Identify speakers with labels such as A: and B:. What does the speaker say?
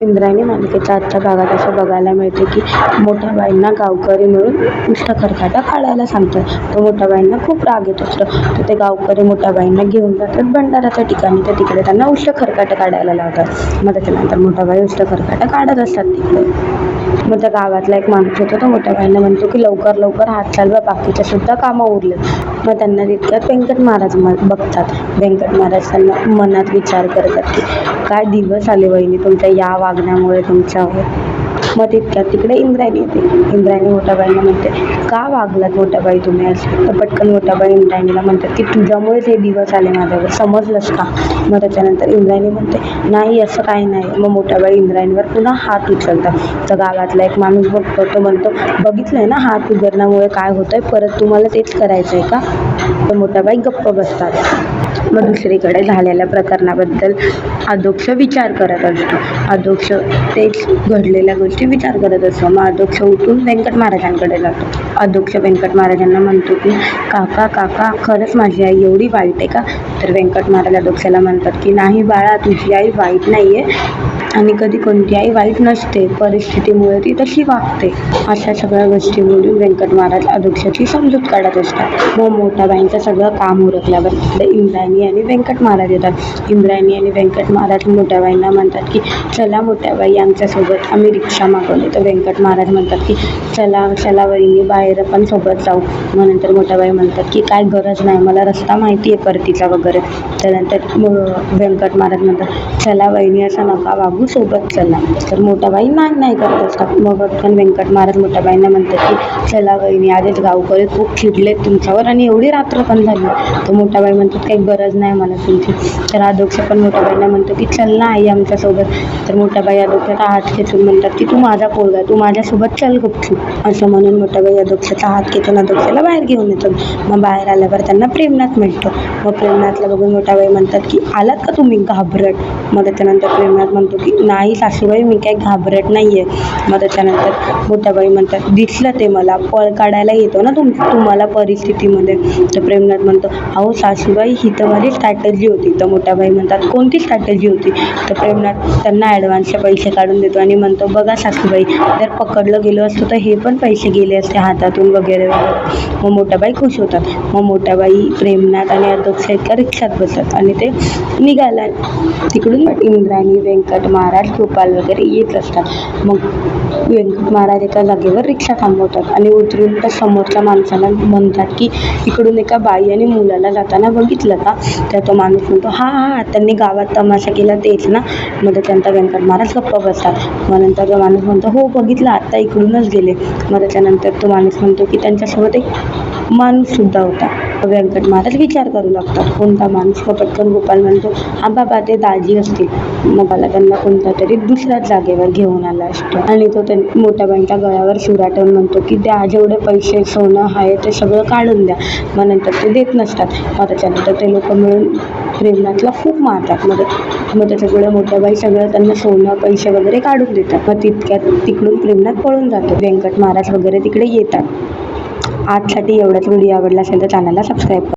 A: इंद्रायणी मालिकेच्या आजच्या भागात असं बघायला मिळते की मोठ्याबाईंना गावकरी मिळून उष्ट खरकाटा काढायला सांगतात तर मोठ्याबाईंना खूप राग येत असतो. तर ते गावकरी मोठ्याबाईंना घेऊन जातात भंडाराच्या ठिकाणी. तर तिकडे त्यांना उष्ण खरकाटं काढायला लावतात. मग त्याच्यानंतर मोठ्याबाई उष्ण खरकाटं काढत असतात तिकडे. मग त्या गावातला एक माणूस होतो तो मोठ्याबाईंना म्हणतो की लवकर लवकर हात चालवा बाकीच्या सुद्धा कामं उरले. मग त्यांना तितक्यात व्यंकट महाराज म बघतात. व्यंकट महाराज त्यांना मनात विचार करतात की काय दिवस आले वहिनी तुमच्या या वागण्यामुळे तुमच्यावर मग तितक्यात तिकडे इंद्रायणी येते. इंद्रायणी मोठ्याबाईंना म्हणते का वागलात मोठाबाई तुम्ही असं तर पटकन मोठाबाई इंद्रायणीला म्हणतात की तुझ्यामुळेच हे दिवस आले माझ्यावर. समजलंच का? मग त्याच्यानंतर इंद्रायणी म्हणते नाही असं काही नाही. मग मोठ्याबाई इंद्रायणीवर पुन्हा हात उचलतात. तर गावातला एक माणूस बघतो तो म्हणतो बघितलंय ना हात उघडण्यामुळे काय होतंय? परत तुम्हाला तेच करायचं आहे का? तर मोठाबाई गप्प बसतात. मग दुसरीकडे झालेल्या प्रकरणाबद्दल अधोक्ष विचार करत असतो. अधोक्ष तेच घडलेल्या गोष्टी विचार करत असतो. मग अधोक्ष उठून व्यंकट महाराजांकडे जातो. अधोक्ष व्यंकट महाराजांना म्हणतो की काका काका खरंच माझी आई एवढी वाईट आहे का? तर व्यंकट महाराज अधोक्षाला म्हणतात की नाही बाळा तुझी आई वाईट नाही आहे आणि कधी कोणती आई वाईट नसते. परिस्थितीमुळे ती तशी वागते. अशा सगळ्या गोष्टी बोलून व्यंकट महाराज अध्यक्षाची समजूत काढत असतात. मग मोठ्या बाईंचं सगळं काम उरकल्यावर तिकडे इंद्रायणी आणि व्यंकट महाराज येतात. इंद्रायणी आणि व्यंकट महाराज मोठ्या बाईंना म्हणतात की चला मोठ्या बाई आमच्यासोबत आम्ही रिक्षा मागवली. तर व्यंकट महाराज म्हणतात की चला चला वहिनी बाहेर पण सोबत जाऊ. मग नंतर मोठ्या बाई म्हणतात की काय गरज नाही मला रस्ता माहिती आहे परतीचा वगैरे. त्यानंतर व्यंकट महाराज म्हणतात चला वहिनी असं नका वागू सोबत चला. तर मोठाबाई बाई नाही नाही करत असतात. मग पटकन व्यंकट महाराज मोठ्या बाईंना म्हणतात की चला बहिणी आधीच गावकरी खूप चिडलेत तुमच्यावर आणि एवढी रात्र पण झाली. तर मोठ्या बाई म्हणतात काही गरज नाही मला तुमची. तर अधोक्ष पण मोठ्या बाईंना म्हणतो की चल ना आई आमच्यासोबत तर मोठ्या बाई हात खेचून म्हणतात की तू माझा पोरगा तू माझ्यासोबत चल गुपचूप. असं म्हणून मोठ्या बाई हात खेचून अधोक्षाला बाहेर घेऊन येतात मग बाहेर आल्यावर त्यांना प्रेमनाथ मिळतो मग प्रेमनाथला बघून मोठ्या बाई म्हणतात की आलात का तुम्ही घाबरट? मग त्याच्यानंतर प्रेमनाथ म्हणतो की नाही सासूबाई मी काही घाबरत नाही आहे मग त्याच्यानंतर मोठ्याबाई म्हणतात दिसलं ते मला पळ काढायला येतो ना तुम तुम्हाला परिस्थितीमध्ये. तर प्रेमनाथ म्हणतो अहो सासूबाई ही तर माझी स्ट्रॅटर्जी होती. तर मोठ्याबाई म्हणतात कोणती स्ट्रॅटर्जी होती? तर प्रेमनाथ त्यांना ॲडव्हान्सचे पैसे काढून देतो आणि म्हणतो बघा सासूबाई जर पकडलं गेलो असतो तर हे पण पैसे गेले असते हातातून वगैरे वगैरे. मग मोठ्याबाई खुश होतात. मग मोठ्याबाई प्रेमनाथ आणि अध्यक्ष एका रिक्षात बसतात आणि ते निघाला. तिकडून इंद्रायणी व्यंकट महाराज गोपाल वगैरे येत असतात. मग व्यंकट महाराज एका जागेवर रिक्षा थांबवतात आणि उतरून त्या समोरच्या माणसाला म्हणतात की इकडून एका बाई आणि मुलाला जाताना बघितलं का? तर तो माणूस म्हणतो हा हा त्यांनी गावात तमाशा केला तेच ना. मग त्यांचा व्यंकट महाराज गप्प बसतात. मग नंतर तो माणूस म्हणतो हो बघितलं आत्ता इकडूनच गेले. मग त्याच्यानंतर तो माणूस म्हणतो की त्यांच्यासोबत एक माणूससुद्धा होता. व्यंकट महाराज विचार करू लागतात. कोणता माणूस मग पटकन गोपाल म्हणतो हा बाबा ते दाजी असतील. मग मला त्यांना कोणत्या तरी दुसऱ्याच जागेवर घेऊन आला असतो. आणि तो त्या मोठ्या बाईंच्या गळ्यावर शिरा ठेवून म्हणतो की द्या जेवढे पैसे सोनं आहे ते सगळं काढून द्या. मग नंतर ते देत नसतात. मग त्याच्यानंतर ते लोक मिळून प्रेमनाथला खूप मारतात. मग मग त्याच्यामुळे मोठ्या बाई सगळं त्यांना सोनं पैसे वगैरे काढून देतात. मग तितक्यात तिकडून प्रेमनाथ पळून जातो व्यंकट महाराज वगैरे तिकडे येतात. आजसाठी एवढाच. व्हिडिओ आवडला असेल तर चॅनलला सबस्क्राईब करा.